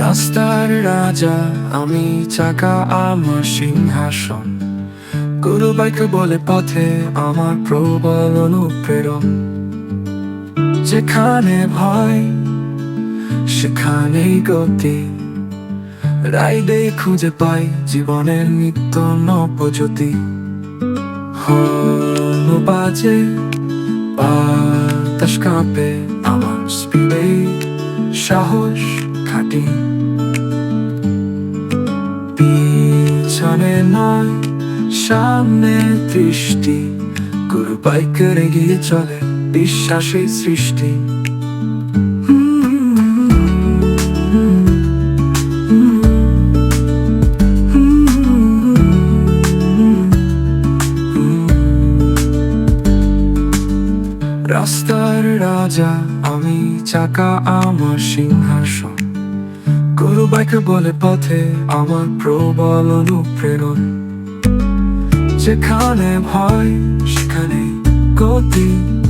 রাস্তার রাজা, আমি চাকা আমার সিংহাসন। গুরু বাইকে বলে পথে আমার প্রবল অনুপ্রেরণ। যেখানে ভয়, সেখানেই গতি। রাইডে খুঁজে পাই জীবনের নিত্য নবজ্যোতি। বাজে, বাতাস কাঁপে, আমার স্পিডে সাহস খাটি। পিছনে নয়, সামনে দৃষ্টি। গুরু বাইকের এগিয়ে চলে বিশ্বাসী সৃষ্টি। রাস্তার রাজা, আমি চাকা, আমার সিংহাসন। গুরু বাইকে বলে পথে আমার প্রবল অনুপ্রেরণ। যেখানে ভয়, সেখানে গতি।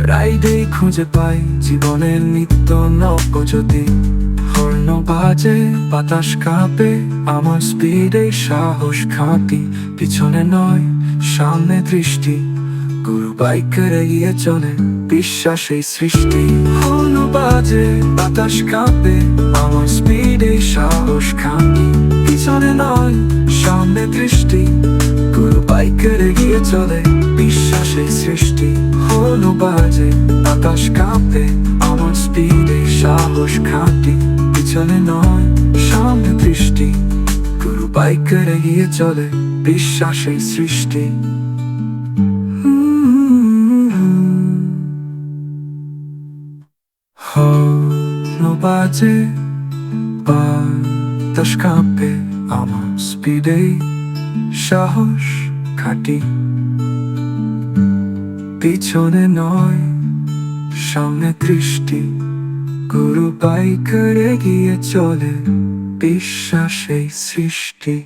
রাইডে খুঁজে পাই জীবনের নিত্য নবজ্যোতি। হর্ণ বাজে, বাতাস কাঁপে, আমার স্পিডে সাহস খাঁটি। পিছনে নয়, সামনে দৃষ্টি। গুরু বাইকের এগিয়ে চলে বিশ্বাসেই সৃষ্টি। হর্ণ বাজে, বাতাস কাঁপে, আমার স্পিডে সাহস খাঁটি পিছনে নয়, সামনে দৃষ্টি। গুরু বাইকের এগিয়ে চলে বিশ্বাসের সৃষ্টি। হলো বাজে আকাশ কাঁপে, আমার স্পিডে সাহস খাঁটি পিছনে নয়, সামনে দৃষ্টি। গুরু বাইকের এগিয়ে চলে বিশ্বাসের সৃষ্টি। বাজে, বাতাস কাঁপে আমার স্পিডে সাহস খাটি। পিছনে নয়, সামনে দৃষ্টি। গুরু রে গিয়ে চলে বিশ্বাসে সৃষ্টি।